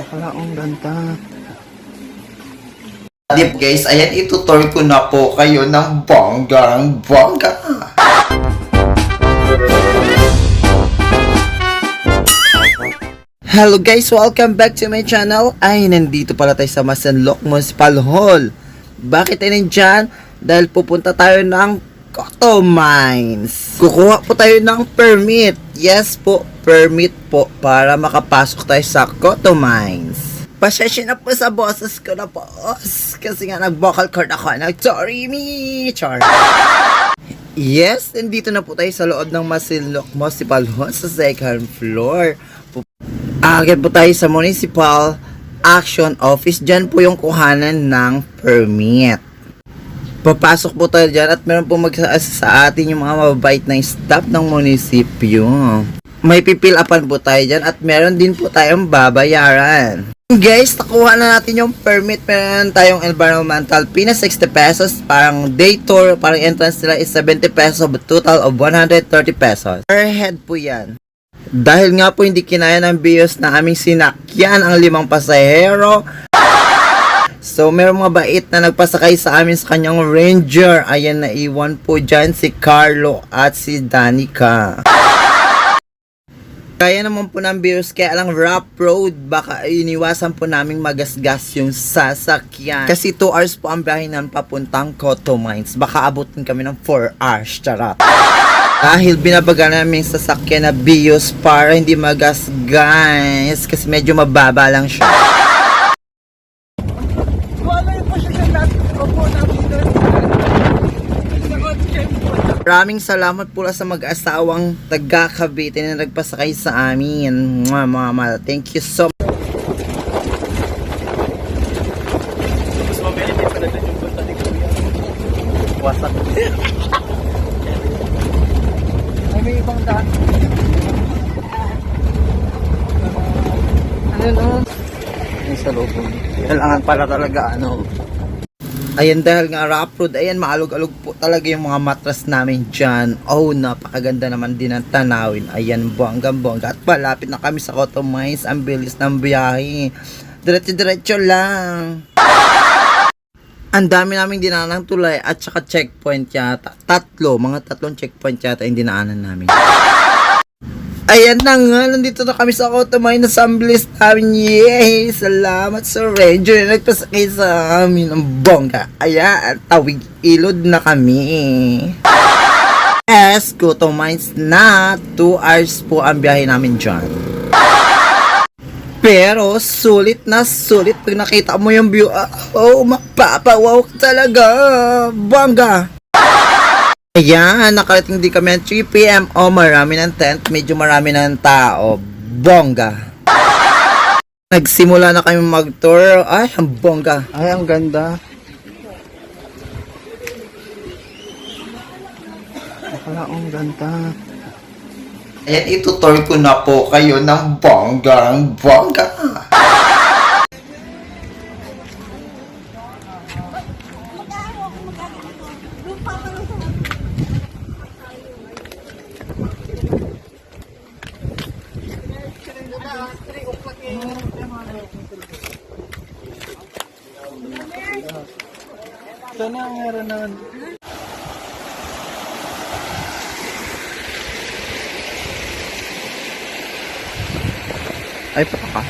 Wala akong ganda. Dip guys, ayan itutor ko na po kayo ng bonggang bongga. Hello guys, welcome back to my channel. Ay, nandito pala tayo sa Masanlok Municipal Hall. Bakit tayo nandyan? Dahil pupunta tayo ng Cotto Mines. Kukuha po tayo ng permit. Yes po, permit po para makapasok tayo sa Cotto Mines. Pasensya na po sa boses ko na boss. Kasi nga nag-vocal cord ako. Nag-sorry me, char. Yes, nandito na po tayo sa loob ng Masinloc Municipal Hall sa second floor. Agad po tayo sa Municipal Action Office. Diyan po yung kuhanan ng permit. Papasok po tayo dyan at meron po mag sa atin yung mga mababait na staff ng munisipyo. May pipil upan po tayo dyan at meron din po tayong babayaran. Guys, nakuha na natin yung permit. Meron tayong environmental fee na 60 pesos. Parang day tour, parang entrance nila is 70 pesos, but total of 130 pesos. Per head po yan. Dahil nga po hindi kinaya ng bios na aming sinakyan ang limang pasahero, So, meron mga bait na nagpasakay sa amin sa kanyang Ranger. Ayan, naiwan po dyan si Carlo at si Danica. Kaya naman po ng virus, kaya lang rough road, baka iniwasan po namin magasgas yung sasakyan. Kasi 2 hours po ang biyahe namin papuntang Cotto Mines. Baka abutin kami ng 4 hours, charot. Dahil binabaga namin yung sasakyan na bios para hindi magasgas kasi medyo mababa lang siya. Maraming salamat pula sa mag-asawang taga Cavite na nagpasakay sa amin. Mga mama. Thank you so much. Wasak. Ay, may ibang daan. Ano nun? Ay, sa loob. Kailangan pala talaga, ano. Ayan, dahil nga rough road, ayan, maalog-alog po talaga yung mga matras namin dyan. Oh, napakaganda naman din ang tanawin. Ayan, bonggang-bongga. At malapit na kami sa Cotto Mines. Ang bilis ng biyahe. Diretso-diretso lang. Ang dami naming dinanang tulay at saka checkpoint yata. Tatlo, mga tatlong checkpoint yata yung dinaanan namin. Ayan na nga, nandito na kami sa Kotomay na sambilis namin. Yay! Salamat sa Ranger na nagpasakay sa amin ng bongga. Ayan, tawig ilod na kami. Yes, Kotomines na. 2 hours po ang biyahe namin dyan. Pero sulit na sulit pag nakita mo yung view. ah, Oh, mapapawaw talaga. Bongga. Ayan, nakarating din kami ng 3pm. Oh, marami ng tent. Medyo marami ng tao. Bongga. Nagsimula na kami mag-tour. Ay, ang bongga. Ay, ang ganda. Wala akong ganda. Ayan itutor ko na po kayo ng bonggang bongga. Ito na ang meron naman. Ay, paka.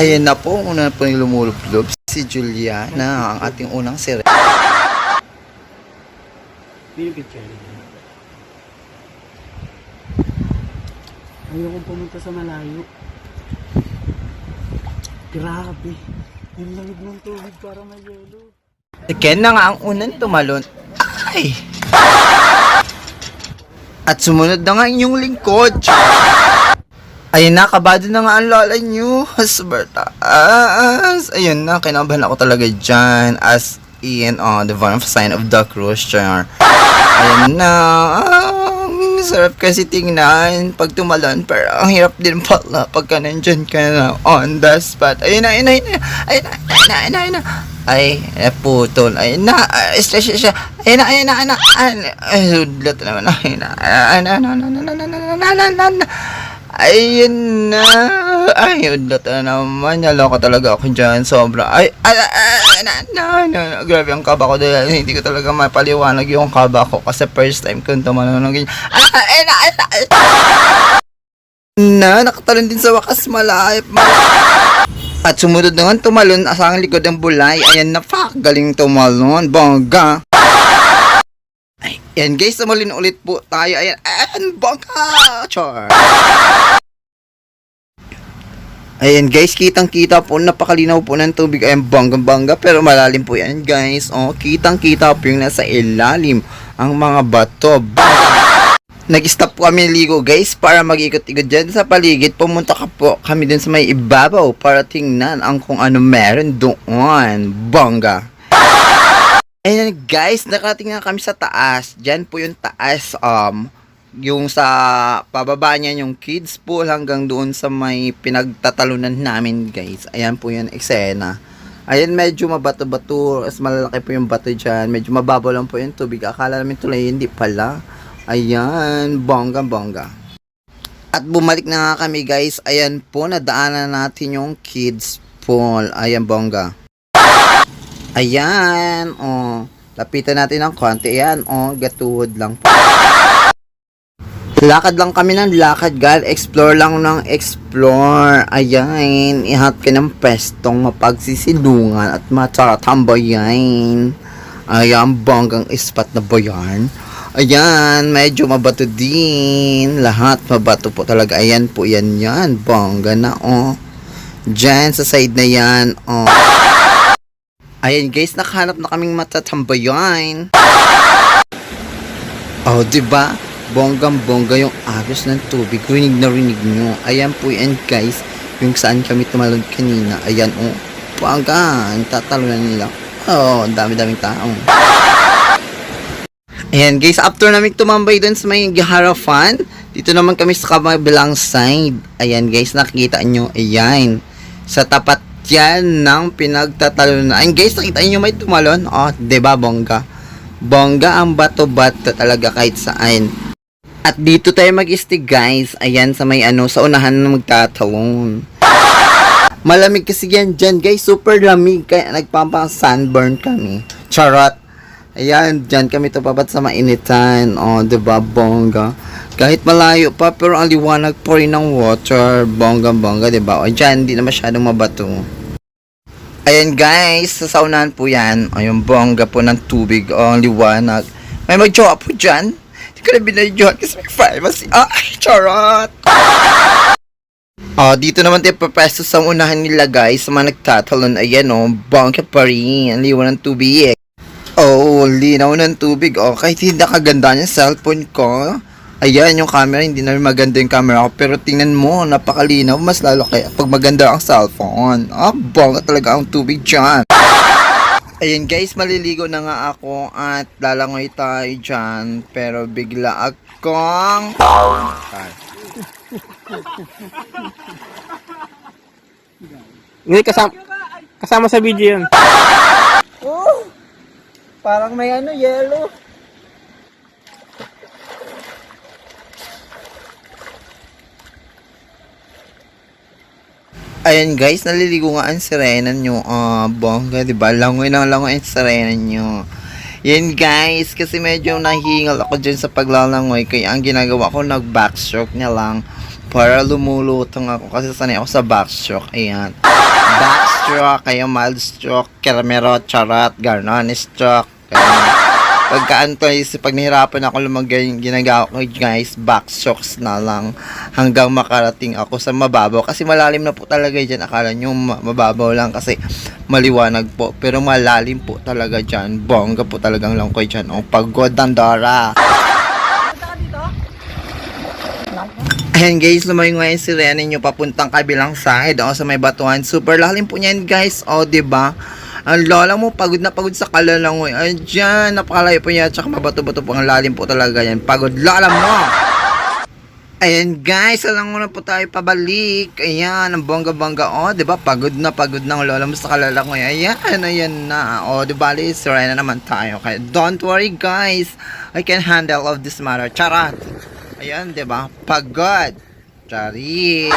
Ayan na po, una na po yung lumulublob si Juliana, ang ating unang sir. Ayoko pumunta sa malayo. Grabe. Yung lamig ng tubig para may yelo. Si Ken na nga ang unang tumalon. Ay! At sumunod na nga inyong lingkod. Ayun na, kabado na nga ang lola nyo. Asbertas. Ayun na, kinabahan ako talaga dyan. As in, oh, the one sign of the char. Ayun na. Ang sarap kasi tingnan pag tumalon. Pero ang hirap din pala pagka nandyan ka na on the spot. Ayun na, ayun na, ayun na. Ayun na, ayun na, ayun na, ayun na. Ay, eh, putol. Ayun na, ay, stress siya. Ayun na, ayun na, ayun na. Ay, ay, sudlat naman. Ayun na, ayun na, na, na, ayun na, ayun na, ayun na, ayun na. Ayun na. Ayun na ta naman. Naloko talaga ako dyan. Sobra. Ay, ay, ay, ay, na, na, na, na. Grabe ang kaba ko dahil hindi ko talaga mapaliwanag yung kaba ko kasi first time ko tumalon ng. Ay, ay, na, ay, ay, na, nakatalon din sa wakas malay. At sumunod naman tumalon sa ang likod ng bulay. Ayan na, fuck, galing tumalon. Bongga. Ay, yan guys, tumalon ulit po tayo. Ayan, ayan, bongga. Char. Ayan guys, kitang kita po, napakalinaw po ng tubig. Ayan, banggang bangga, pero malalim po yan guys. Oh, kitang kita po yung nasa ilalim. Ang mga bato. Bangga. Nag-stop po kami ligo guys para mag-ikot-ikot dyan sa paligid. Pumunta ka po kami dun sa may ibabaw para tingnan ang kung ano meron doon. Bongga. Ayan guys, nakarating na kami sa taas. Diyan po yung taas. Um, yung sa pababa niya yung kids pool hanggang doon sa may pinagtatalunan namin guys. Ayan po yung eksena. Ayan medyo mabato-bato. As malalaki po yung bato dyan. Medyo mababaw lang po yung tubig. Akala namin tulay, hindi pala. Ayan, bongga-bongga. At bumalik na nga kami guys. Ayan po, nadaanan natin yung kids pool. Ayan, bongga. Ayan, oh. Lapitan natin ng konti. Ayan, oh. Gatuhod lang po. Lakad lang kami ng lakad, gal. Explore lang ng explore. Ayan, ihat ka ng pestong mapagsisilungan at matatambayan. Ayan, bonggang ispat na bayan. Ayan, medyo mabato din. Lahat mabato po talaga. Ayan po, yan yan. Bongga na, oh. Diyan, sa side na yan, oh. Ayan guys, nakahanap na kaming matatambayan. Oh, 'di ba? Bonggang-bongga yung agos ng tubig. Rinig na rinig nyo. Ayan po yan guys. Yung saan kami tumalon kanina. Ayan oh. Bongga. Ang tatalunan nila. Oh, dami-daming tao. Ayan guys, after namin tumambay dun sa may harapan, dito naman kami sa kabilang side. Ayan guys, nakikita nyo. Ayan. Sa tapat yan ng pinagtatalunan. Ayan guys, nakita nyo may tumalon. Oh, 'di ba bongga? Bongga ang bato-bato talaga kahit saan. At dito tayo mag-stick guys. Ayan sa may ano, sa unahan na magtatalon. Malamig kasi yan dyan guys. Super lamig. Kaya nagpapang sunburn kami. Charot. Ayan, dyan kami tupabat sa mainitan. O, oh, diba, bongga. Kahit malayo pa, pero ang liwanag pa rin ng water. Bongga, bongga, diba? O, dyan, hindi na masyadong mabato. Ayan guys, sa saunahan po yan. O, yung bongga po ng tubig. O, ang liwanag. May mag-jowa po dyan. Hindi ko na binadyohan kasi may privacy. Ay, charot! Oh, dito naman tayo papesto sa unahan nila guys. Sa mga nagtatalon, ayan o, bongga pa rin. Ang liwan ng tubig. Oh, linaw ng tubig. Oh, kahit hindi nakaganda yung cellphone ko. Ayan, yung camera, hindi na maganda yung camera ko. Pero tingnan mo, napakalinaw. Mas lalo kaya pag maganda ang cellphone. Ah, bongga talaga ang tubig dyan. Ayan guys, maliligo na nga ako at lalangoy tayo dyan. Pero bigla akong... Hindi, kasama, kasama sa video yun. Parang may ano, yellow. Ayan guys, naliligo nga ang sirena nyo. Ah, bongga, di ba? Langoy na langoy ang sirena nyo. Yan guys, kasi medyo nahingal ako dyan sa paglalangoy. Kaya ang ginagawa ko, nag-backstroke na lang. Para lumulutang ako kasi sanay ako sa backstroke. Ayan. Backstroke, kaya mild stroke, keramero, charot, garnon stroke. Kaya, pagkaan to is pag nahirapan ako lumagay, ginagawa ko guys, backstrokes na lang hanggang makarating ako sa mababaw. Kasi malalim na po talaga dyan. Akala nyo ma- mababaw lang kasi maliwanag po. Pero malalim po talaga dyan. Bongga po talagang lang ko dyan. O, pagod ng Dora. Ayan guys, lumayo nga yung sirene nyo papuntang kabilang side o sa may batuhan. Super lalim po niyan guys. O, ba? Ang lola mo, pagod na pagod sa kalalangoy. Ayan, napakalayo po niya. Tsaka mabato-bato po ang lalim po talaga yan. Pagod lola mo! Ayan guys, alam mo na po tayo pabalik. Ayan, ang bongga-bongga. O, di ba? Pagod na pagod na ang lola mo sa kalalangoy. Ayan, ayan na. O, di ba? Sirena naman tayo. Kaya don't worry guys. I can handle of this matter. Charot! Ayan, di ba? Pagod. Charis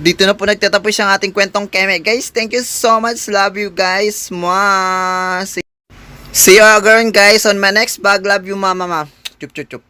dito na po nagtatapos ang ating kwentong keme. Guys, thank you so much. Love you guys. Ma. See, see you again guys on my next vlog. Love you mama ma. Chup chup chup.